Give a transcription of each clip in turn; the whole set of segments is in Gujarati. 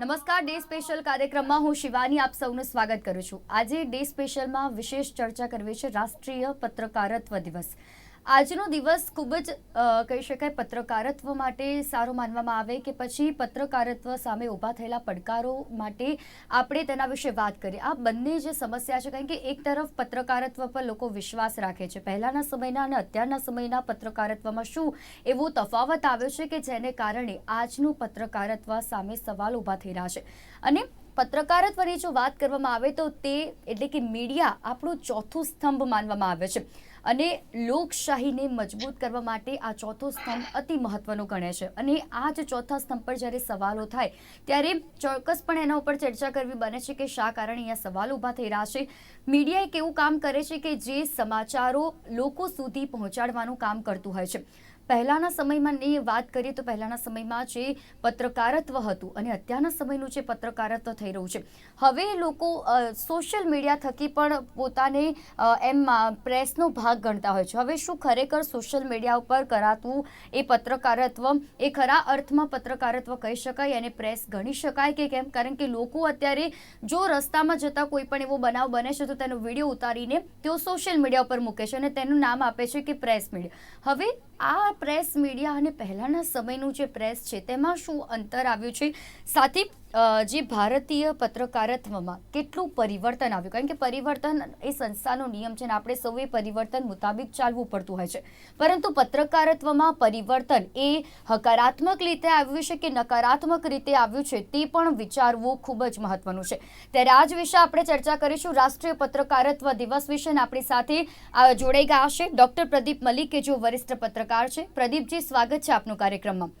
નમસ્કાર, ડે સ્પેશિયલ કાર્યક્રમમાં હું શિવાની આપ સૌનું સ્વાગત કરું છું. આજે ડે સ્પેશિયલમાં વિશેષ ચર્ચા કરવી છે રાષ્ટ્રીય પત્રકારત્વ દિવસ. આજનો દિવસ ખૂબ જ કહી શકાય પત્રકારત્વ માટે સારો માનવામાં આવે કે પછી પત્રકારત્વ સામે ઊભા થયેલા પડકારો માટે આપણે તેના વિશે વાત કરીએ. આ બંને જે સમસ્યા છે, કારણ કે એક તરફ પત્રકારત્વ પર લોકો વિશ્વાસ રાખે છે. પહેલાંના સમયના અને અત્યારના સમયના પત્રકારત્વમાં શું એવો તફાવત આવ્યો છે કે જેને કારણે આજનું પત્રકારત્વ સામે સવાલ ઊભા થઈ રહ્યા છે? અને પત્રકારત્વની જો વાત કરવામાં આવે તો તે એટલે કે મીડિયા આપણું ચોથું સ્તંભ માનવામાં આવે છે. અને લોકશાહીને મજબૂત કરવા માટે આ ચોથો સ્તંભ અતિ મહત્વનો ગણે છે. અને આ જ ચોથા સ્તંભ પર જ્યારે સવાલો થાય, ત્યારે ચોક્કસપણે એના ઉપર ચર્ચા કરવી બને છે કે શા કારણે અહીંયા સવાલ ઊભા થઈ રહ્યા છે. મીડિયા એક એવું કામ કરે છે કે જે સમાચારો લોકો સુધી પહોંચાડવાનું કામ કરતું હોય છે. પહેલાના સમયમાં ની વાત કરીએ તો પહેલાના સમયમાં જે પત્રકારત્વ હતું અને અત્યારના સમયનું જે પત્રકારત્વ થઈ રહ્યું છે. હવે લોકો સોશિયલ મીડિયા થકી પણ પોતાને એમમાં એમ પ્રેસનો ભાગ ગણતા હોય છે. હવે શું ખરેખર સોશિયલ મીડિયા ઉપર કરાતું એ પત્રકારત્વ, એ ખરા અર્થમાં પત્રકારત્વ કહી શકાય અને પ્રેસ ગણી શકાય કે કેમ? કારણ કે લોકો અત્યારે જો રસ્તામાં જતા કોઈ પણ એવો બનાવ બને છે તો તેનો વીડિયો ઉતારીને તેઓ સોશિયલ મીડિયા ઉપર મૂકે છે અને તેનું નામ આપે છે કે પ્રેસ મીડિયા હવે આ પ્રેસ મીડિયા અને પહેલાંના સમયનું જે પ્રેસ છે તેમાં શું અંતર આવ્યું છે? સાથે જે ભારતીય પત્રકારત્વમાં કેટલું પરિવર્તન આવ્યું? કારણ કે પરિવર્તન એ સંસ્થાનો નિયમ છે અને આપણે સૌએ પરિવર્તન મુતાબિક ચાલવું પડતું હોય છે. પરંતુ પત્રકારત્વમાં પરિવર્તન એ હકારાત્મક રીતે આવ્યું છે કે નકારાત્મક રીતે આવ્યું છે તે પણ વિચારવું ખૂબ જ મહત્વનું છે. ત્યારે આ જ વિશે આપણે ચર્ચા કરીશું. રાષ્ટ્રીય પત્રકારત્વ દિવસ વિશે આપણી સાથે જોડાઈ ગયા છે ડોક્ટર પ્રદીપ મલિક, કે જો વરિષ્ઠ પત્રકાર છે. પ્રદીપજી, સ્વાગત છે આપનું કાર્યક્રમમાં.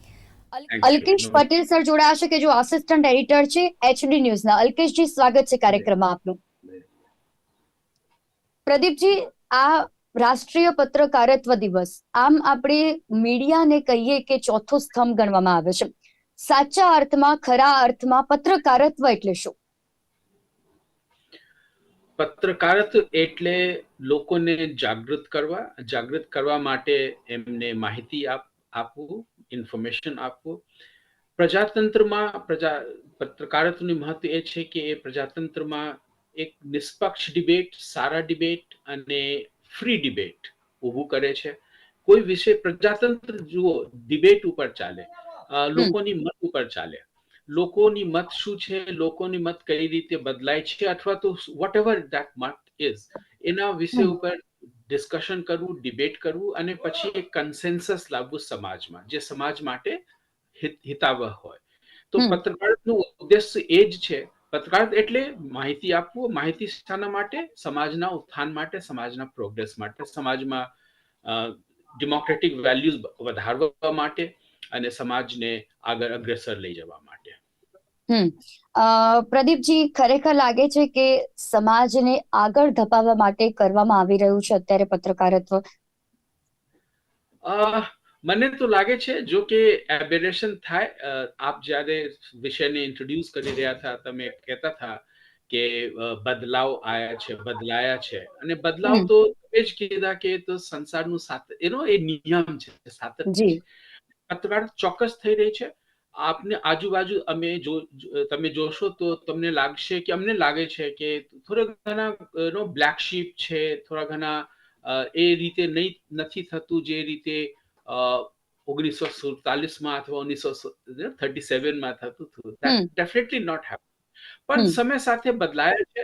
અલ્કેશ પટેલ સર જોડાયા છે કે જો આસિસ્ટન્ટ એડિટર છે એચડી ન્યૂઝના અલ્કેશજી સ્વાગત છે કાર્યક્રમમાં આપનું. પ્રદીપજી આ રાષ્ટ્રીય પત્રકારત્વ દિવસ આમ આપણે મીડિયાને કહીએ કે ચોથો સ્તંભ ગણવામાં આવે છે. સાચા અર્થમાં ખરા અર્થમાં પત્રકારત્વ એટલે શું? પત્રકારત્વ એટલે લોકોને જાગૃત કરવા જાગૃત કરવા માટે એમને માહિતી આપ આપવું ઇન્ફોર્મેશન આપવું. પ્રજાતંત્રમાં પ્રજા પત્રકારત્વનું મહત્વ એ છે કે એ પ્રજાતંત્રમાં એક નિષ્પક્ષ ડિબેટ સારા ડિબેટ અને ફ્રી ડિબેટ ઊભું કરે છે. કોઈ વિષય પ્રજાતંત્ર જુઓ ડિબેટ ઉપર ચાલે. લોકોની મત ઉપર ચાલે. લોકોની મત શું છે લોકોની મત કઈ રીતે બદલાય છે અથવા તો વોટ એવર ધેટ મત ઇઝ એના વિષય ઉપર ડિસ્કશન કરવું ડિબેટ કરવું અને પછી એક કન્સેન્સસ લાવવું સમાજમાં જે સમાજ માટે હિતાવહ હોય. તો પત્રકારનું ઉદ્દેશ્ય એ જ છે. પત્રકાર એટલે માહિતી આપવું માહિતી શાના માટે સમાજના ઉત્થાન માટે સમાજના પ્રોગ્રેસ માટે સમાજમાં ડેમોક્રેટિક વેલ્યુઝ વધારવા માટે અને સમાજને આગળ અગ્રેસર લઈ જવા માટે. પ્રદીપજી ખરેખર લાગે છે કે સમાજને આગળ ધપાવવા માટે કરવામાં આવી રહ્યું છે અત્યારે પત્રકારત્વ? અ, મને તો લાગે છે જો કે એબેરેશન થાય આપ જ્યારે વિષયને ઇન્ટ્રોડ્યુસ કરી રહ્યા હતા તમે કહેતા હતા કે બદલાવ આયા છે બદલાયા છે. અને બદલાવ તો તમે જ કીધા કે તો સંસારનું સાત એનો એ નિયમ છે સાતત્ય પત્રકાર ચોક્કસ થઈ રહી છે. આપને આજુબાજુ અમે જો તમે જોશો તો તમને લાગશે કે અમને લાગે છે કે થોડા ઘણા નો બ્લેક શીપ છે થોડા ઘણા એ રીતે નહીં નથી થતું જે રીતે ઓગણીસો સુડતાલીસમાં અથવા ઓગણીસો થર્ટી સેવનમાં થતું હતું. ડેફિનેટલી નોટ હેપન પણ સમય સાથે બદલાયા છે.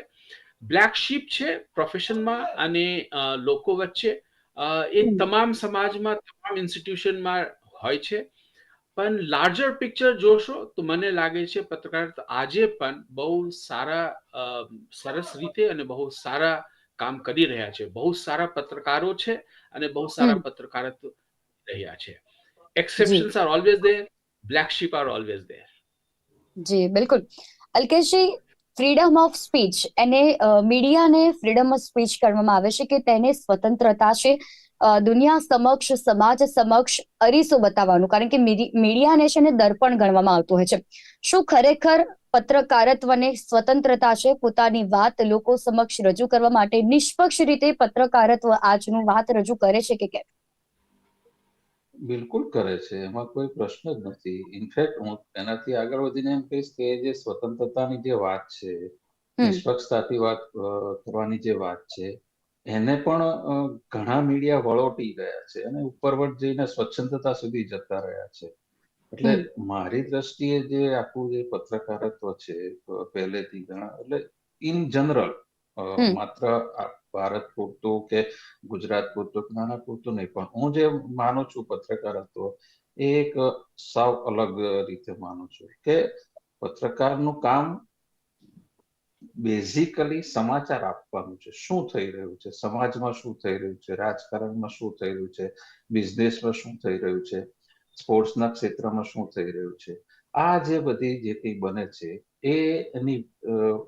બ્લેક શીપ છે પ્રોફેશનમાં અને લોકો વચ્ચે એ તમામ સમાજમાં તમામ ઇન્સ્ટિટ્યુશનમાં હોય છે. પણ લાર્જર પિક્ચર જોશો તો મને લાગે છે પત્રકારત્વ આજે પણ બહુ સારા સરસ રીતે અને બહુ સારા કામ કરી રહ્યા છે. બહુ સારા પત્રકારો છે અને બહુ સારા. પત્રકારત્વ રહ્યા છે. Exceptions are always there black sheep are always there જી બિલકુલ. અલ્કેશજી ફ્રીડમ ઓફ સ્પીચ એને મીડિયાને ફ્રીડમ ઓફ સ્પીચ કરવામાં આવે છે કે તેને સ્વતંત્રતા છે? દુનિયા સમક્ષ સમાજ સમક્ષ અરીસો બતાવવાનું. કારણ કે મીડિયાને છે ને દર્પણ ગણવામાં આવતું હોય છે. શું ખરેખર પત્રકારત્વને સ્વતંત્રતા છે? પોતાની વાત લોકો સમક્ષ રજૂ કરવા માટે નિષ્પક્ષ રીતે પત્રકારત્વ આજનું વાત રજૂ કરે છે કે કેમ? બિલકુલ કરે છે. એમાં કોઈ પ્રશ્ન જ નથી. ઇનફેક્ટ હું એનાથી આગળ વધીને એમ કહીશ કે જે સ્વતંત્રતાની જે વાત છે નિષ્પક્ષતાથી વાત કરવાની જે વાત છે એને પણ ઘણા મીડિયા વળોટી ગયા છે અને ઉપરવટ જઈને સ્વચ્છંદતા સુધી જતા રહ્યા છે. એટલે મારી દ્રષ્ટિએ જે આખું જે પત્રકારત્વ છે પહેલેથી ઘણા એટલે ઇન જનરલ માત્ર ભારત પૂરતું કે ગુજરાત પૂરતું નાના પૂરતું નહીં પણ હું જે માનું છું પત્રકારત્વ એ એક સાવ અલગ રીતે માનું છું. કે પત્રકારનું કામ બેઝિકલી સમાચાર આપવાનું છે. શું થઈ રહ્યું છે? સમાજમાં શું થઈ રહ્યું છે? રાજકારણમાં શું થઈ રહ્યું છે? બિઝનેસમાં શું થઈ રહ્યું છે? સ્પોર્ટ્સના ક્ષેત્રમાં શું થઈ રહ્યું છે? આ જે બધી જે કંઈ બને છે એની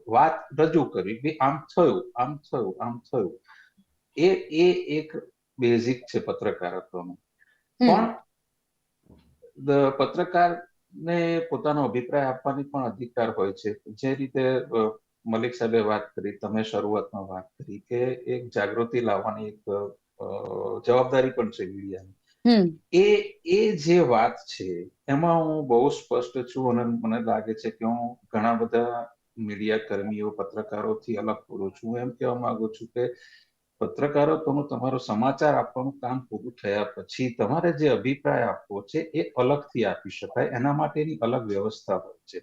વાત રજૂ કરવી કે આમ થયું આમ થયું આમ થયું. એ એ એક બેઝિક છે પત્રકારત્વનું. પણ પત્રકારને પોતાનો અભિપ્રાય આપવાની પણ અધિકાર હોય છે. જે રીતે મલિક સાહેબે વાત કરી તમે શરૂઆતમાં વાત કરી કે એક જાગૃતિ લાવવાની એક જવાબદારી પણ છે મીડિયાની. એ એ જે વાત છે એમાં હું બહુ સ્પષ્ટ છું અને મને લાગે છે કે હું ઘણા બધા મીડિયા કર્મીઓ પત્રકારોથી અલગ પૂરું છું. એમ કહેવા માંગુ છું કે પત્રકારો તમે તમારો સમાચાર આપવાનું કામ પૂરું થયા પછી તમારે જે અભિપ્રાય આપવો છે એ અલગથી આપી શકાય. એના માટેની અલગ વ્યવસ્થા હોય છે.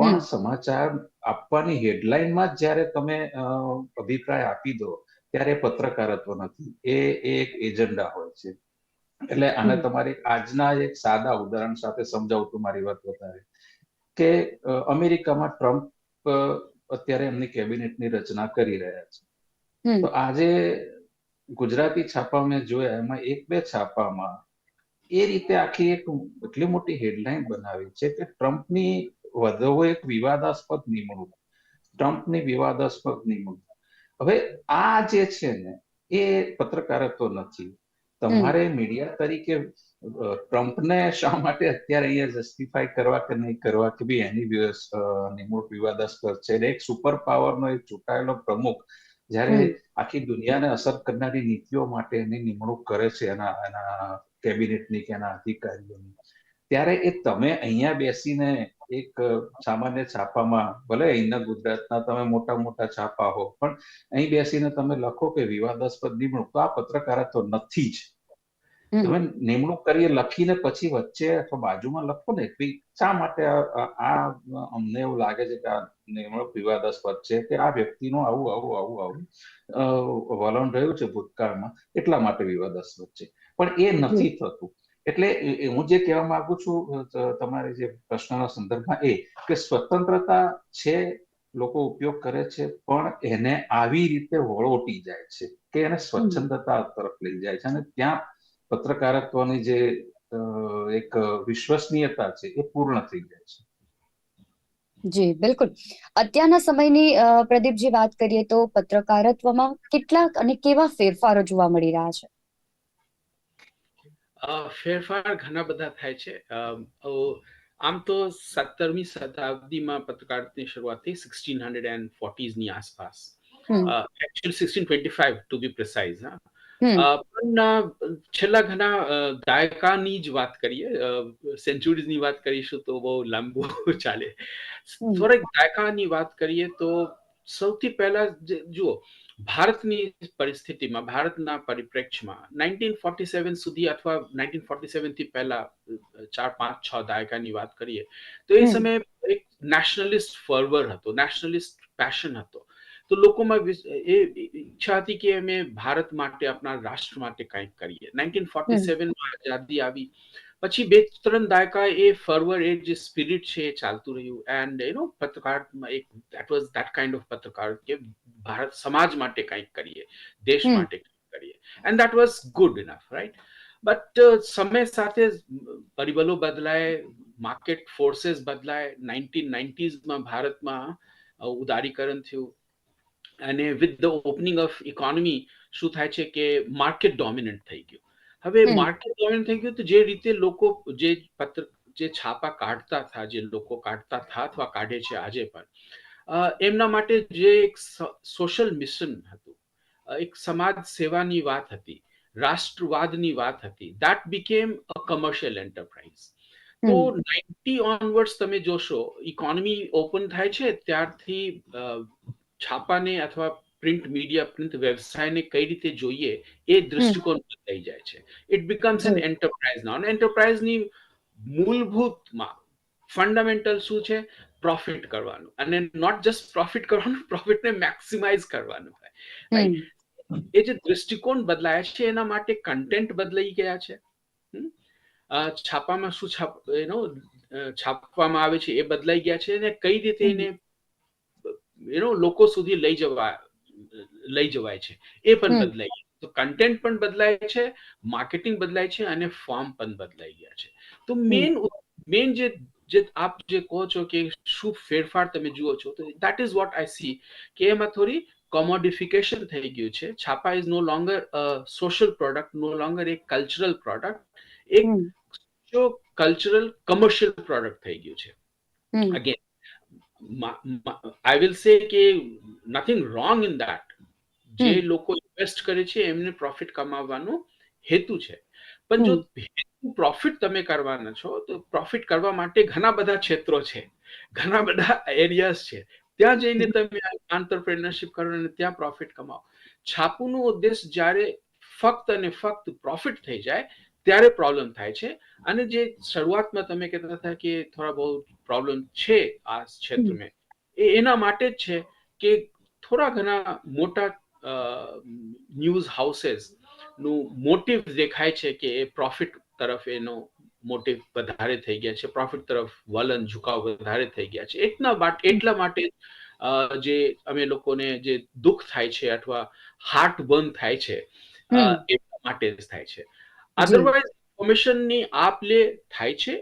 પણ સમાચાર આપવાની હેડલાઇનમાં જ જ્યારે તમે અભિપ્રાય આપી દો ત્યારે પત્રકારત્વ નથી. એ એક એજન્ડા હોય છે. એટલે આને તમારી આજના એક સાદા ઉદાહરણ સાથે સમજાવું તો મારી વાત વધારે. કે અમેરિકામાં ટ્રમ્પ અત્યારે એમની કેબિનેટની રચના કરી રહ્યા છે. તો આજે ગુજરાતી છાપા મેં જોયા એમાં એક બે છાપામાં એ રીતે આખી એક એટલી મોટી હેડલાઇન બનાવી છે કે ટ્રમ્પની વધુ એક વિવાદાસ્પદ નિમણૂક. ટ્રમ્પની વિવાદાસ્પદ નિમણૂક. હવે આ જે છે ને એ પત્રકારત્વ નથી. તમારે મીડિયા તરીકે ટ્રમ્પને શા માટે અત્યારે અહીંયા જસ્ટિફાય કરવા કે નહીં કરવા કે ભાઈ એની નિમણૂક વિવાદાસ્પદ છે? એક સુપર પાવરનો એક ચૂંટાયેલો પ્રમુખ જ્યારે. આખી દુનિયાને અસર કરનારી નીતિઓ માટે એની નિમણૂક કરે છે એના એના કેબિનેટની કે એના અધિકારીઓની. ત્યારે એ તમે અહીંયા બેસીને એક સામાન્ય છાપામાં ભલે અહીંના ગુજરાતના તમે મોટા મોટા છાપા હો પણ અહીં બેસીને તમે લખો કે વિવાદાસ્પદ નિમણૂક તો આ પત્રકારત્વ નથી જ. તમે નિમણૂક કરીએ લખીને પછી વચ્ચે અથવા બાજુમાં લખો ને કે શા માટે આ અમને એવું લાગે છે કે આ નિમણૂક વિવાદાસ્પદ છે કે આ વ્યક્તિનું આવું આવું આવું આવું વલણ રહ્યું છે ભૂતકાળમાં એટલા માટે વિવાદાસ્પદ છે. પણ એ નથી થતું. એટલે હું જે કહેવા માંગુ છું તમારી જે પ્રશ્નના સંદર્ભમાં એ કે સ્વતંત્રતા છે, લોકો ઉપયોગ કરે છે, પણ એને આવી રીતે વળોટી જાય છે કે એને સ્વચ્છંદતા તરફ લઈ જાય છે. અને ત્યાં પત્રકારત્વની જે એક વિશ્વસનીયતા છે એ પૂર્ણ થઈ જાય છે. જી, બિલકુલ. અત્યારના સમયની પ્રદીપજી વાત કરીએ તો પત્રકારત્વમાં કેટલાક અને કેવા ફેરફારો જોવા મળી રહ્યા છે? અ, ફેરફાર ઘણા બધા થાય છે અમ, ઓ, આમ તો સત્તરમી શતાબ્દીમાં પત્રકારત્વની શરૂઆત થઈ સિક્સટીન હંડ્રેડ એન્ડ ફોર્ટીઝની આસપાસ હમ. Actually sixteen twenty five to be precise હા હમ. અ, પણ અ, છેલ્લા ઘણા અ, દાયકાની જ વાત કરીએ સેન્ચુરીઝની વાત કરીશું તો બહુ લાંબુ ચાલે હમ. થોડીક દાયકાની વાત કરીએ તો સૌથી પહેલા જુઓ ભારતની પરિસ્થિતિમાં ભારતના પરિપ્રેક્ષ્યમાં નાઇન્ટીન ફોર્ટી સેવન સુધી અથવા નાઇન્ટીન ફોર્ટી સેવનથી પહેલા ચાર પાંચ છ દાયકાની વાત કરીએ તો એ. સમયે એક નેશનલિસ્ટ ફર્વર હતો નેશનલિસ્ટ પેશન હતો તો લોકોમાં એ ઈચ્છા હતી કે અમે ભારત માટે આપણા રાષ્ટ્ર માટે કંઈક કરીએ. નાઇન્ટીન ફોર્ટી સેવનમાં આઝાદી આવી. પછી બે ત્રણ દાયકા એ ફર્વર એ જે સ્પિરિટ છે એ ચાલતું રહ્યું. એન્ડ યુ નો પત્રકારમાં એક that was that kind of પત્રકાર કે ભારત સમાજ માટે કંઈક કરીએ. દેશ માટે કંઈક કરીએ. And that was good enough right but સમય સાથે પરિબળો બદલાય માર્કેટ ફોર્सेस બદલાય. નાઇન્ટીન નાઇન્ટીઝમાં ભારતમાં ઉદારીકરણ થયું. અને with the opening of economy શું થાય છે કે માર્કેટ ડોમિનન્ટ થઈ ગયું. હવે માર્કેટ ડોમિનન્ટ થઈ ગયું તો જે રીતે લોકો જે પત્ર જે છાપા કાઢતા હતા જે લોકો કાઢતા હતા અથવા કાઢે છે આજે પણ એમના માટે જે એક સોશિયલ મિશન હતું એક સમાજ સેવાની વાત હતી રાષ્ટ્રવાદની વાત હતી that became a commercial enterprise તો નાઇન્ટી ઓનવર્ડ્સ તમે જોશો ઇકોનોમી ઓપન થાય છે ત્યારથી છાપાને અથવા પ્રિન્ટ મીડિયા પ્રિન્ટ વ્યવસાયને કઈ રીતે જોઈએ એ દૃષ્ટિકોણ બદલાઈ જાય છે. It becomes an enterprise now એન્ટરપ્રાઇઝની મૂળભૂતમાં ફંડામેન્ટલ શું છે? પ્રોફિટ કરવાનું. અને નોટ જસ્ટ પ્રોફિટ કરવાનું પ્રોફિટને મેક્સિમાઇઝ કરવાનું હોય. એ જે દૃષ્ટિકોણ બદલાયા છે એના માટે કન્ટેન્ટ બદલાઈ ગયા છે? છાપામાં શું છાપ એનો છાપવામાં આવે છે એ બદલાઈ ગયા છે અને કઈ રીતે એને યુ લોકો સુધી લઈ જવા લઈ જવાય છે. એ પણ બદલાય બદલાઈ ગયા. તો કન્ટેન્ટ પણ બદલાય છે માર્કેટિંગ બદલાય છે અને ફોર્મ પણ બદલાઈ ગયા છે. તો મેન મેન જે જે આપ જે કહો છો કે શું ફેરફાર તમે જુઓ છો તો that is what I see કે એમાં થોડી કોમોડિફિકેશન થઈ ગયું છે. છાપા is no longer social product no longer એક કલ્ચરલ પ્રોડક્ટ એક જો કલ્ચરલ કમર્શિયલ પ્રોડક્ટ થઈ ગયું છે. Again i will say કે nothing wrong in that. જે લોકો ઇન્વેસ્ટ કરે છે એમને પ્રોફિટ કમાવવાનો હેતુ છે. પણ જો હેતુ પ્રોફિટ તમે કરવાના છો તો પ્રોફિટ કરવા માટે ઘણા બધા ક્ષેત્રો છે. ઘણા બધા એરિયાઝ છે. ત્યાં જઈને તમે આંતરપ્રેનરશિપ કરો અને ત્યાં પ્રોફિટ કમાવો. છાપુનો ઉદ્દેશ જ્યારે ફક્ત અને ફક્ત પ્રોફિટ થઈ જાય ત્યારે પ્રોબ્લેમ થાય છે. અને જે શરૂઆતમાં તમે કહેતા હતા કે થોડા બહુ પ્રોબ્લેમ છે આ ક્ષેત્રમાં એ એના માટે જ છે કે થોડા ઘણા મોટા ન્યૂઝ હાઉસીસનું મોટિવ દેખાય છે કે એ પ્રોફિટ તરફ એનો મોટિવ વધારે થઈ ગયા છે પ્રોફિટ તરફ વલણ ઝુકાવ વધારે થઈ ગયા છે. એટલા માટે એટલા માટે જે અમે લોકોને જે દુઃખ થાય છે અથવા હાર્ટ બર્ન થાય છે એટલા માટે જ થાય છે. અધરવાઇઝ ઇન્ફોર્મેશનની આપ લે થાય છે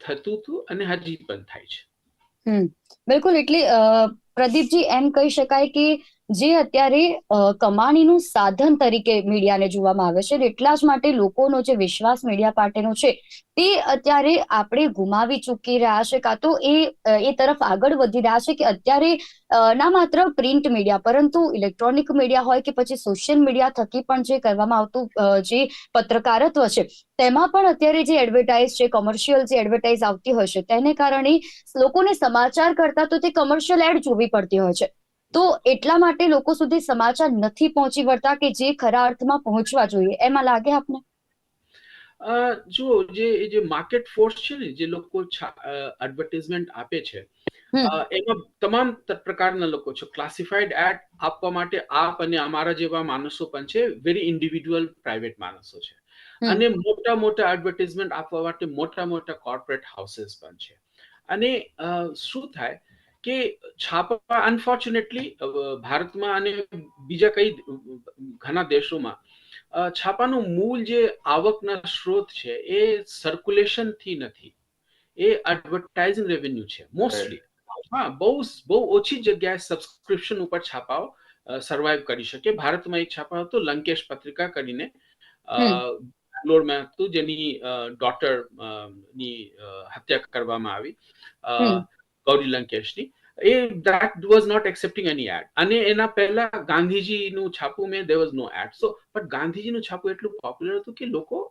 થતું હતું અને હજી પણ થાય છે. બિલકુલ એટલે પ્રદીપજી એમ કહી શકાય કે જે અત્યારે કમાણીનું સાધન તરીકે મીડિયાને જોવામાં આવે છે. એટલા જ માટે લોકોનો જે વિશ્વાસ મીડિયા પાટેનો છે, તે અત્યારે આપણે ગુમાવી ચૂકી રહ્યા છે. કાં તો એ એ તરફ આગળ વધી રહ્યા છે કે અત્યારે ના માત્ર પ્રિન્ટ મીડિયા, પરંતુ ઇલેક્ટ્રોનિક મીડિયા હોય કે પછી સોશિયલ મીડિયા થકી પણ જે કરવામાં આવતું જે પત્રકારત્વ છે, તેમાં પણ અત્યારે જે એડવર્ટાઇઝ છે, કોમર્શિયલ જે એડવર્ટાઇઝ આવતી હોય છે, તેને કારણે લોકોને સમાચાર કરતા તો તે કમર્શિયલ એડ જોવી પડતી હોય છે. તો એટલા માટે લોકો સુધી સમાચાર નથી પહોંચી વળતા કે જે ખરા અર્થમાં પહોંચવા જોઈએ. એમાં લાગે આપને? જુઓ જે જે માર્કેટ ફોર્સ છે ને જે લોકો એડવર્ટિઝમેન્ટ આપે છે એમાં તમામ પ્રકારના લોકો છે. ક્લાસિફાઈડ એડ આપવા માટે આપ અને અમારા જેવા માણસો પણ છે વેરી ઇન્ડિવિડ્યુઅલ પ્રાઇવેટ માણસો છે. અને મોટા મોટા એડવર્ટિઝમેન્ટ આપવા માટે મોટા મોટા કોર્પોરેટ હાઉસીસ પણ છે. અને શું થાય? કે છાપા અનફોર્ચ્યુનેટલી ભારતમાં અને બીજા કઈ ઘણા દેશોમાં છાપાનું મૂળ જે આવકના સ્ત્રોત છે એ સર્ક્યુલેશનથી નથી. એ એડવર્ટાઇઝિંગ રેવન્યુ છે મોસ્ટલી હા બહુ બહુ ઓછી જગ્યાએ સબસ્ક્રિપ્શન ઉપર છાપાઓ સર્વાઈવ કરી શકે. ભારતમાં એક છાપા હતો લંકેશ પત્રિકા કરીને બેંગ્લોરમાં હતું જેની ડોટરની હત્યા કરવામાં આવી. ગૌરી લંકેશની એ દેટ વોઝ નોટ એક્સેપ્ટિંગ એની એડ અને એના પહેલા ગાંધીજીનું છાપું મેં there was no ad so but ગાંધીજીનું છાપું એટલું પોપ્યુલર હતું કે લોકો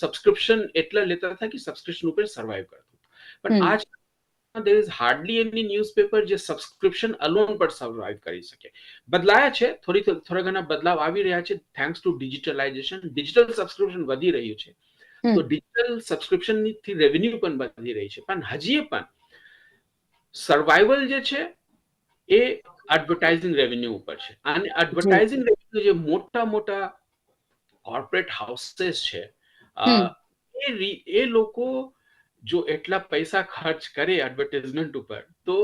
સબસ્ક્રિપ્શન એટલા લેતા હતા કે સબસ્ક્રિપ્શન ઉપર સર્વાઈવ કરતું પણ આજ there is hardly any newspaper જે સબસ્ક્રિપ્શન અલોન પર સર્વાઈવ કરી શકે. બદલાયા છે થોડી થોડા ઘણા બદલાવ આવી રહ્યા છે thanks to digitalisation digital subscription વધી રહ્યું છે. તો ડિજિટલ સબસ્ક્રિપ્શનથી રેવન્યુ પણ વધી રહી છે. પણ હજી પણ સર્વાઈવલ જે છે એ એડવર્ટાઇઝિંગ રેવન્યુ ઉપર છે. અને એડવર્ટાઇઝિંગ રેવન્યુ જે મોટા મોટા કોર્પોરેટ હાઉસીસ છે એ એ લોકો જો એટલા પૈસા ખર્ચ કરે એડવર્ટાઇઝમેન્ટ ઉપર તો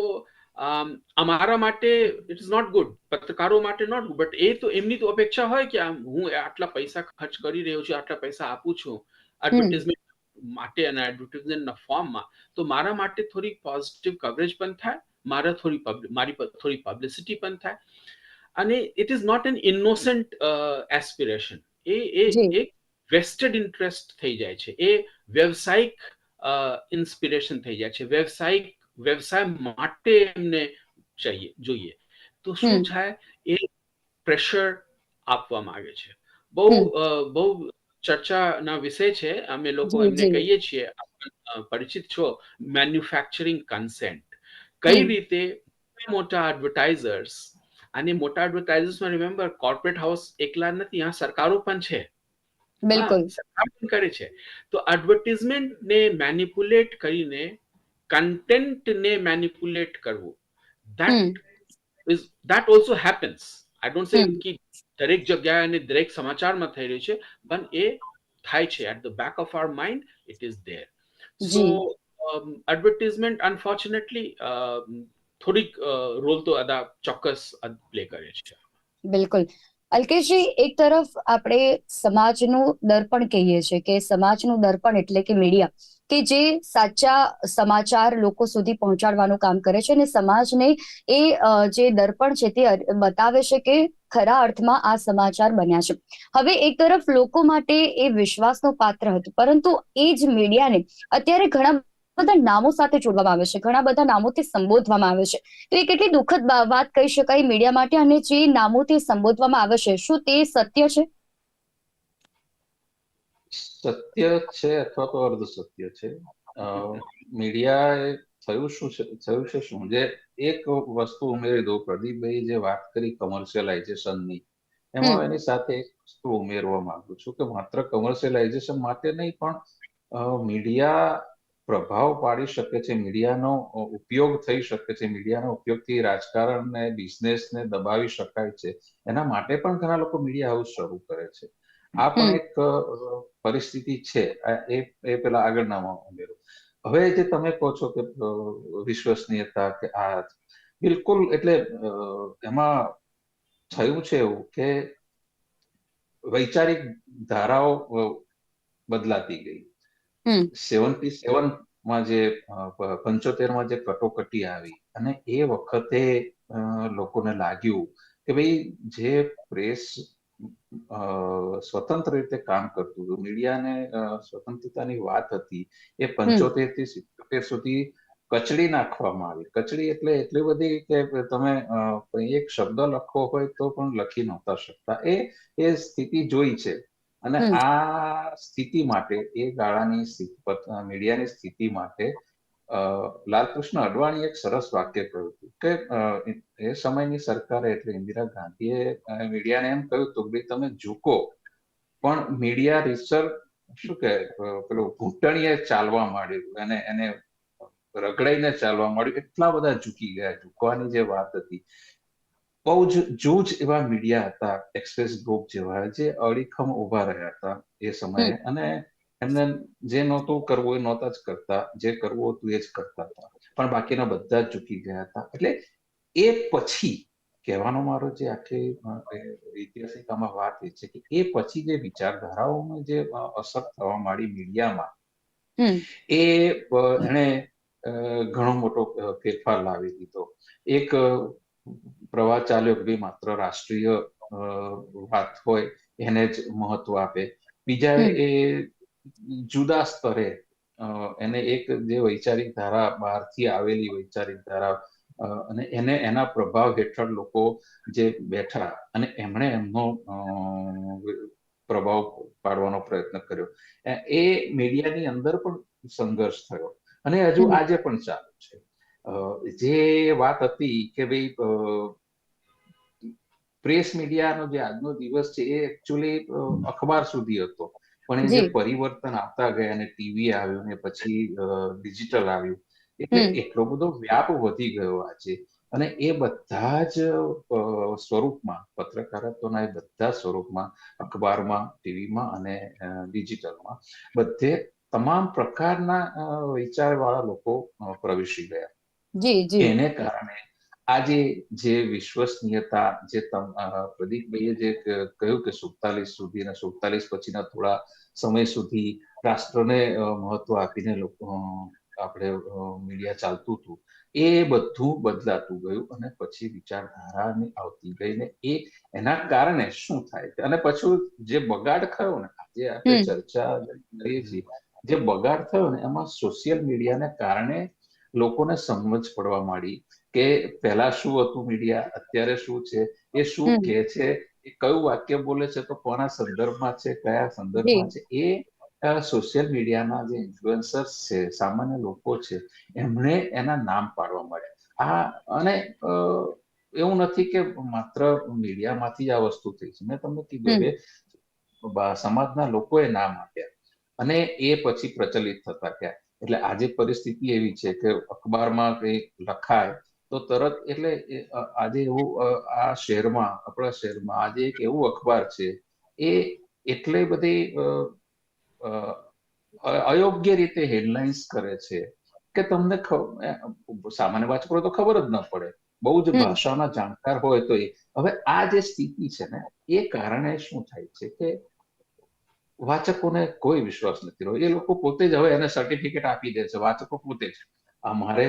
અમારા માટે ઇટ ઇઝ નોટ ગુડ પત્રકારો માટે નોટ ગુડ બટ એ તો એમની તો અપેક્ષા હોય કે હું આટલા પૈસા ખર્ચ કરી રહ્યો છું આટલા પૈસા આપું છું એડવર્ટાઇઝમેન્ટ માટે અને એડવર્ટાઇઝમેન્ટના ફોર્મમાં તો મારા માટે થોડી પોઝિટિવ કવરેજ પણ થાય મારા થોડી મારી થોડી પબ્લિસિટી પણ થાય. અને it is not an innocent aspiration a a એક વેસ્ટેડ ઇન્ટરેસ્ટ થઈ જાય છે. એ વ્યવસાયિક ઇન્સ્પિરેશન થઈ જાય છે. વ્યવસાયિક વ્યવસાય માટે એમને ચાહીએ જોઈએ. તો શું થાય? એ પ્રેશર આપવા માંગે છે. બહુ બહુ ચર્ચાના વિષય છે. અમે લોકો એમને કહીએ છીએ પરિચિત છો મેન્યુફેક્ચરિંગ કન્સેન્ટ કઈ રીતે મોટા એડવર્ટાઇઝર્સ અને મોટા એડવર્ટાઇઝર્સમાં રિમેમ્બર કોર્પોરેટ હાઉસ એકલા નથી આ સરકારો પણ છે. બિલકુલ. સરકાર પણ કરે છે. તો એડવર્ટાઇઝમેન્ટ ને મેનિપ્યુલેટ કરીને કન્ટેન્ટને મેનિપ્યુલેટ કરવું. હમ. Is is also happens I don't say કે દરેક જગ્યાએ અને દરેક સમાચારમાં થઈ રહ્યું છે પણ એ થાય છે of our mind it is there so જી. um, advertisement unfortunately um, થોડીક રોલ તો અદા ચોક્કસ પ્લે કરે છે બિલકુલ અલ્કેશજી, એક તરફ આપણે સમાજનું દર્પણ કહીએ છીએ કે સમાજનું દર્પણ એટલે કે મીડિયા કે જે સાચા સમાચાર લોકો સુધી પહોંચાડવાનું કામ કરે છે અને સમાજને એ જે દર્પણ છે તે બતાવે છે કે ખરા અર્થમાં આ સમાચાર બન્યા છે. હવે એક તરફ લોકો માટે એ વિશ્વાસનો પાત્ર હતું, પરંતુ એ જ મીડિયાને અત્યારે ઘણા બધા નામો સાથે જોડવામાં આવે છે. ઘણા બધા નામોથી સંબોધવામાં આવે છે. તો એ કેટલી દુઃખદ વાત કહી શકાય મીડિયા માટે અને જે નામોથી સંબોધવામાં આવે છે. શું તે સત્ય છે? સત્ય છે અથવા તો અર્ધ સત્ય છે મીડિયાએ થયું શું છે? થયું છે શું? જે એક વસ્તુ ઉમેરી દઉં પ્રદીપભાઈ જે વાત કરી કમર્શિયલાઇઝેશનની એમાં એની સાથે એક વસ્તુ ઉમેરવા માંગુ છું કે માત્ર કમર્શિયલાઇઝેશન માટે નહીં પણ મીડિયા પ્રભાવ પાડી શકે છે મીડિયાનો ઉપયોગ થઈ શકે છે મીડિયાના ઉપયોગથી રાજકારણને બિઝનેસને દબાવી શકાય છે. એના માટે પણ ઘણા લોકો મીડિયા હાઉસ શરૂ કરે છે. આ પણ એક પરિસ્થિતિ છે. એ એ પેલા આગળનામાં ઉમેરો. હવે જે તમે કહો છો કે વિશ્વસનીયતા કે આ બિલકુલ એટલે એમાં થયું છે એવું કે વૈચારિક ધારાઓ બદલાતી ગઈ. સેવન્ટી સેવન્ટી સેવનમાં જે પંચોતેરમાં જે કટોકટી આવી અને એ વખતે લોકોને લાગ્યું કે ભાઈ જે પ્રેસ સ્વતંત્ર રીતે કામ કરતું હતું મીડિયાને સ્વતંત્રતાની વાત હતી એ પંચોતેરથી સિત્તોતેર સુધી કચડી નાખવામાં આવી. કચડી એટલે એટલી બધી કે તમે એક શબ્દ લખવો હોય તો પણ લખી નહોતા શકતા. એ એ સ્થિતિ જોઈ છે. અને આ સ્થિતિ માટે એ ગાળાની મીડિયાની સ્થિતિ માટે લાલકૃષ્ણ અડવાણીએ એક સરસ વાક્ય કહ્યું હતું કે એ સમયની સરકારે એટલે ઇન્દિરા ગાંધીએ મીડિયાને એમ કહ્યું હતું કે ભાઈ તમે ઝૂકો. પણ મીડિયા રિસર્ચ શું કે પેલું ઘૂંટણીએ ચાલવા માંડ્યું અને એને રગડાઈને ચાલવા માંડ્યું એટલા બધા ઝૂકી ગયા ઝૂકવાની જે વાત હતી. બહુ જ જૂજ એવા મીડિયા હતા એક્સપ્રેસ ગ્રુપ જેવા જે અડીખમ ઊભા રહ્યા હતા એ સમયે. અને એમને જે નહોતું કરવું એ નહોતા જ કરતા જે કરવું હતું એ જ કરતા હતા. પણ બાકીના બધા જ ચૂકી ગયા હતા. એટલે એ પછી કહેવાનો મારો જે આખી ઐતિહાસિક આમાં વાત એ છે કે એ પછી જે વિચારધારાઓમાં જે અસર થવા માંડી મીડિયામાં. એ એણે ઘણો મોટો ફેરફાર લાવી દીધો. એક પ્રવાહ ચાલ્યો કે માત્ર રાષ્ટ્રીય વાત હોય એને જ મહત્વ આપે. બીજા એ જુદા સ્તરે એને એક જે વૈચારિક ધારા બહારથી આવેલી વૈચારિક ધારા અને એને એના પ્રભાવ હેઠળ લોકો જે બેઠા અને એમણે એમનો પ્રભાવ પાડવાનો પ્રયત્ન કર્યો. એ- મીડિયાની અંદર પણ સંઘર્ષ થયો. અને હજુ આજે પણ ચાલુ છે. જે વાત હતી કે ભાઈ પ્રેસ મીડિયાનો જે આજનો દિવસ છે એ એકચ્યુઅલી અખબાર સુધી હતો. પણ એ જે પરિવર્તન આવતા ગયા અને ટીવી આવ્યું ને પછી ડિજિટલ આવ્યું એટલે એટલો બધો વ્યાપ વધી ગયો આજે. અને એ બધા જ સ્વરૂપમાં પત્રકારત્વના એ બધા સ્વરૂપમાં અખબારમાં ટીવીમાં અને ડિજિટલમાં બધે તમામ પ્રકારના વિચારવાળા લોકો પ્રવેશી ગયા. જી જી. એને કારણે આજે જે વિશ્વસનીયતા જે પ્રદીપભાઈએ જે કહ્યું કે સુડતાલીસ સુધી અને સુડતાલીસ પછીના થોડા સમય સુધી રાષ્ટ્રને મહત્વ આપીને લોકો આપણે મીડિયા ચાલતું હતું એ બધું બદલાતું ગયું અને પછી વિચારધારાની આવતી ગઈ ને એ એના કારણે શું થાય છે? અને પછી જે બગાડ થયો ને આજે આપણે ચર્ચા કરીએ છીએ જે બગાડ થયો ને એમાં સોશિયલ મીડિયાને કારણે લોકોને સમજ પડવા માંડી કે પહેલા શું હતું મીડિયા અત્યારે શું છે? એ શું કે કહે છે? એ કયું વાક્ય બોલે છે? તો કોના સંદર્ભમાં છે? કયા સંદર્ભમાં છે? એ સોશિયલ મીડિયાના જે ઇન્ફ્લુએન્સર્સ છે સામાન્ય લોકો છે એમણે એના નામ પાડવા મળ્યા આ અને એવું નથી કે માત્ર મીડિયામાંથી જ આ વસ્તુ થઈ છે. મેં તમને કીધું કે સમાજના લોકોએ નામ આપ્યા. અને એ પછી પ્રચલિત થતા ગયા. એટલે આજે પરિસ્થિતિ એવી છે કે અખબારમાં કંઈ લખાય તો તરત એટલે આજે એવું આ શહેરમાં આપણા શહેરમાં આજે એક એવું અખબાર છે એ એટલે બધી અયોગ્ય રીતે હેડલાઇન્સ કરે છે કે તમને સામાન્ય વાચકો તો ખબર જ ન પડે બહુ જ ભાષાના જાણકાર હોય તો એ. હવે આ જે સ્થિતિ છે ને એ કારણે શું થાય છે કે વાચકોને કોઈ વિશ્વાસ નથી રહ્યો. એ લોકો પોતે જ હવે એને સર્ટિફિકેટ આપી દે છે. વાચકો પોતે જ. અમારે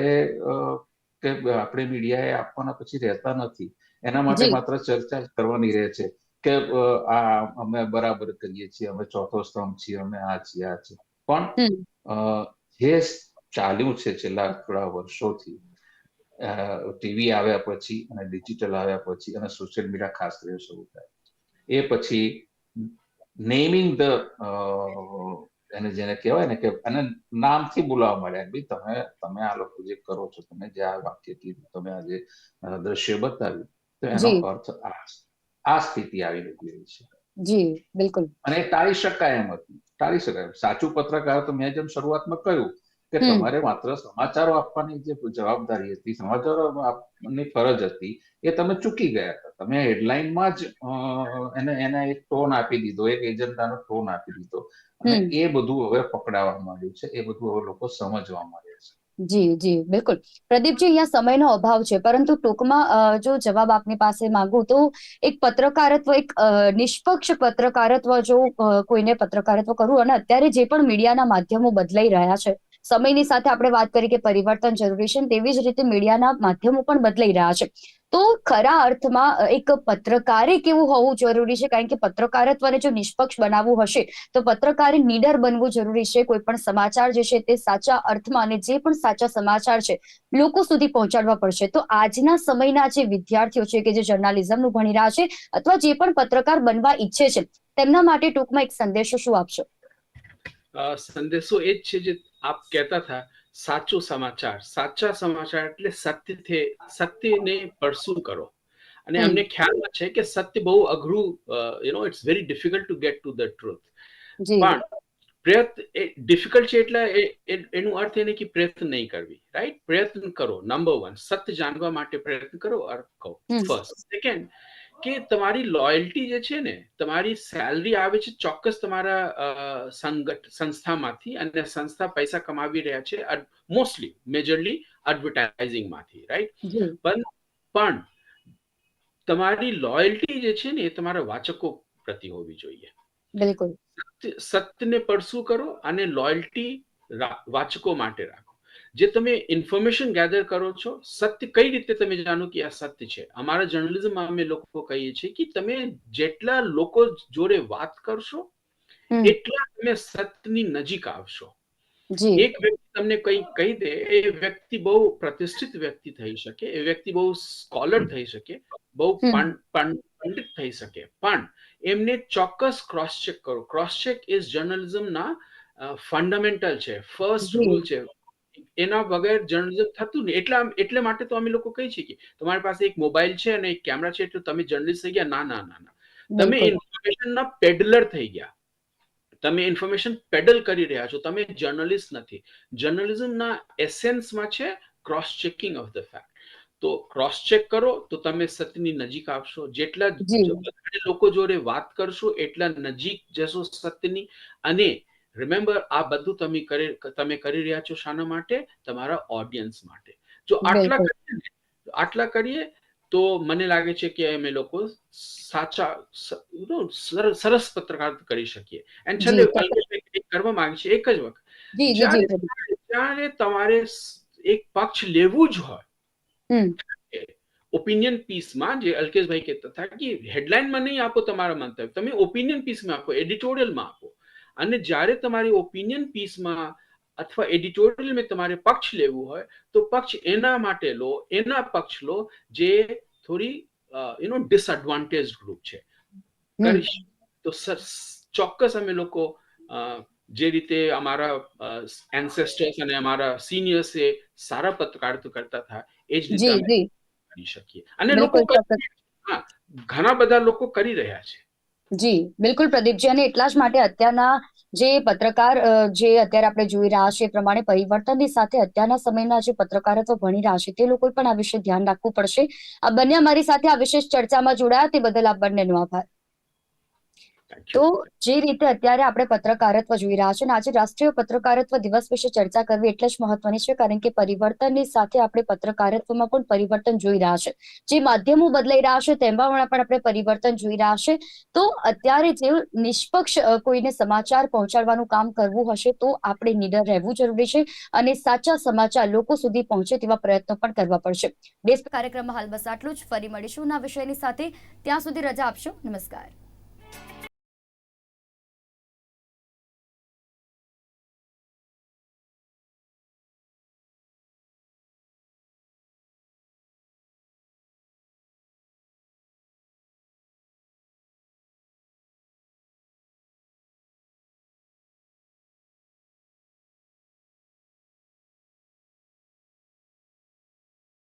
કે આપણે મીડિયાએ આપવાના પછી રહેતા નથી. એના માટે માત્ર ચર્ચા કરવાની રહે છે કે આ અમે બરાબર કરીએ છીએ અમે ચોથો સ્તંભ છીએ અમે આ છીએ આ છીએ. પણ જે ચાલ્યું છે છેલ્લા થોડા વર્ષોથી ટીવી આવ્યા પછી અને ડિજિટલ આવ્યા પછી અને સોશિયલ મીડિયા ખાસ કરીને શરૂ થાય એ પછી નેમિંગ ધ એને જેને કહેવાય ને કે અને નામથી બોલાવવા મળ્યા ભાઈ તમે તમે આ લોકો જે કરો છો તમે જે આ વાક્ય કીધું તમે આ જે દ્રશ્ય બતાવ્યું તો એનો અર્થ આ આ સ્થિતિ આવી નીકળી છે. જી બિલકુલ. અને એ ટાળી શકાય એમ હતું. ટાળી શકાય. સાચું પત્રકાર તો મેં જેમ શરૂઆતમાં કહ્યું કે તમારે માત્ર સમાચારો આપવાની જે જવાબદારી હતી સમાચારો આપવાની ફરજ હતી એ તમે ચૂકી ગયા હતા. તમે હેડલાઇનમાં જ એને એને એક ટોન આપી દીધો એક એજન્ડાનો ટોન આપી દીધો. અને એ બધું હવે પકડાવા માંડ્યું છે એ બધું હવે લોકો સમજવા માંડ્યા છે. જી જી બિલકુલ. પ્રદીપજી અહીંયા સમયનો અભાવ છે પરંતુ ટૂંકમાં જો જવાબ આપની પાસે માંગુ તો એક પત્રકારત્વ એક નિષ્પક્ષ પત્રકારત્વ જો કોઈને પત્રકારત્વ કરવું અને અત્યારે જે પણ મીડિયાના માધ્યમો બદલાઈ રહ્યા છે સમયની સાથે આપણે વાત કરી કે પરિવર્તન જરૂરી છે તેવી જ રીતે મીડિયાના માધ્યમો પણ બદલાઈ રહ્યા છે. તો ખરા અર્થમાં એક પત્રકારે કેવું હોવું જરૂરી છે? કારણ કે પત્રકારત્વને જો નિષ્પક્ષ બનાવવું હશે, તો પત્રકારે નીડર બનવું જરૂરી છે. કોઈ પણ સમાચાર જે છે તે સાચા અર્થમાં અને જે પણ સાચા સમાચાર છે, લોકો સુધી પહોંચાડવા પડશે. તો આજના સમયના જે વિદ્યાર્થીઓ છે કે જે જર્નાલિઝમનું ભણી રહ્યા છે અથવા જે પણ પત્રકાર બનવા ઈચ્છે છે, તેમના માટે ટૂંકમાં એક સંદેશો શું આપશો? સંદેશો એ જ છે જે આપ કહેતા હતા સાચો સમાચાર સાચા સમાચાર એટલે સત્યથી સત્યને પરસુ કરો અને અમને ખ્યાલ છે કે સત્ય બહુ અઘરું you know it's very difficult to get to the truth પણ પ્રયત્ન એ ડિફિકલ્ટ છે એટલે એનું અર્થ એ નહીં કે પ્રયત્ન નહીં કરવી રાઈટ પ્રયત્ન કરો નંબર વન સત્ય જાણવા માટે પ્રયત્ન કરો અર્થ કહો ફર્સ્ટ સેકન્ડ કે તમારી લોયલ્ટી જે છે ને તમારી સેલરી આવે છે ચોક્કસ તમારા સંગઠ સંસ્થામાંથી અને સંસ્થા પૈસા કમાવી રહ્યા છે મોસ્ટલી મેજરલી એડવર્ટાઇઝિંગમાંથી રાઈટ પણ પણ તમારી લોયલ્ટી જે છે ને એ તમારા વાચકો પ્રતિ હોવી જોઈએ. બિલકુલ. સત્ય- સત્યને પરસુ કરો અને લોયલ્ટી વાચકો માટે રાખો. જે તમે ઇન્ફોર્મેશન ગેધર કરો છો સત્ય કઈ રીતે તમે જાણો કે આ સત્ય છે? અમારા જર્નલિઝમમાં અમે લોકો કહીએ છીએ કે તમે જેટલા લોકો જોડે વાત કરશો એટલા તમે સત્યની નજીક આવશો. એક વ્યક્તિ તમને કઈ કહી દે એ વ્યક્તિ બહુ પ્રતિષ્ઠિત વ્યક્તિ થઈ શકે એ વ્યક્તિ બહુ સ્કોલર થઈ શકે બહુ પંડિત થઈ શકે. પણ એમને ચોક્કસ ક્રોસ ચેક કરો ક્રોસ ચેક ઇઝ જર્નલિઝમના ફંડામેન્ટલ છે. ફર્સ્ટ રૂલ છે. એના વગર જર્નલિઝમ થતું નહીં. એટલા એટલે માટે તો અમે લોકો કહી છીએ કે તમારી પાસે એક મોબાઈલ છે અને એક કેમેરા છે એટલે તમે જર્નલિસ્ટ થઈ ગયા. ના ના ના ના. તમે ઇન્ફોર્મેશનના પેડલર થઈ ગયા. તમે ઇન્ફોર્મેશન પેડલ કરી રહ્યા છો. તમે જર્નલિસ્ટ નથી. જર્નલિઝમના એસેન્સમાં છે cross checking of the fact. તો ક્રોસ ચેક કરો તો તમે સત્યની નજીક આવશો. જેટલા લોકો જોડે વાત કરશો એટલા નજીક જશો સત્યની અને રિમેમ્બર આ બધું તમે કરી તમે કરી રહ્યા છો શાના માટે? તમારા ઓડિયન્સ માટે. જો આટલા કરીએ આટલા કરીએ તો મને લાગે છે કે અમે લોકો સાચા સરસ પત્રકાર કરી શકીએ. એન્ડ છેલ્લે. કરવા માંગે છે એક જ વખત. જ્યારે તમારે એક પક્ષ લેવું જ હોય ઓપિનિયન પીસમાં જે અલ્કેશભાઈ કહેતા હતા કે હેડલાઇનમાં નહીં આપો તમારા મંતવ્ય. તમે ઓપિનિયન પીસમાં આપો એડિટોરિયલમાં આપો. અને જ્યારે તમારી ઓપિનિયન પીસમાં અથવા એડિટોરિયલમાં તમારે પક્ષ લેવું હોય તો પક્ષ એના માટે લો એના પક્ષ લો જે થોડી યુ નો ડિસએડવાન્ટેજ ગ્રુપ છે. કરીશ. તો સર ચોક્કસ અમે લોકો જે રીતે અમારા એન્સેસ્ટર્સ અને અમારા સિનિયર્સ એ સારા પત્રકારત્વ કરતા હતા એ જ રીતે કરી શકીએ. અને લોકો હા ઘણા બધા લોકો કરી રહ્યા છે. જી, બિલકુલ પ્રદીપજી અને એટલા જ માટે અત્યારના જે પત્રકાર જે અત્યારે આપણે જોઈ રહ્યા છીએ પ્રમાણે પરિવર્તનની સાથે અત્યારના સમયના જે પત્રકારત્વ ભણી રહ્યા છે તે લોકો પણ આ વિશે ધ્યાન રાખવું પડશે આ બંને અમારી સાથે આ વિશેષ ચર્ચામાં જોડાયા તે બદલ આપ બંનેનો આભાર. તો જે રીતે અત્યારે આપણે પત્રકારત્વ જોઈ રહ્યા છે અને આજે રાષ્ટ્રીય પત્રકારત્વ દિવસ વિશે ચર્ચા કરવી એટલે જ મહત્વની છે કારણ કે પરિવર્તનની સાથે આપણે પત્રકારત્વમાં પણ પરિવર્તન જોઈ રહ્યા છે. જે માધ્યમો બદલાઈ રહ્યા છે તેમાં પણ આપણે પરિવર્તન જોઈ રહ્યા છે. તો અત્યારે જે નિષ્પક્ષ કોઈને સમાચાર પહોંચાડવાનું કામ કરવું હશે તો આપણે નિડર રહેવું જરૂરી છે અને સાચા સમાચાર લોકો સુધી પહોંચે તેવા પ્રયત્નો પણ કરવા પડશે. દેશ કાર્યક્રમમાં હાલ બસ આટલું જ. ફરી મળીશું ના વિષયની સાથે. ત્યાં સુધી રજા આપશો. નમસ્કાર.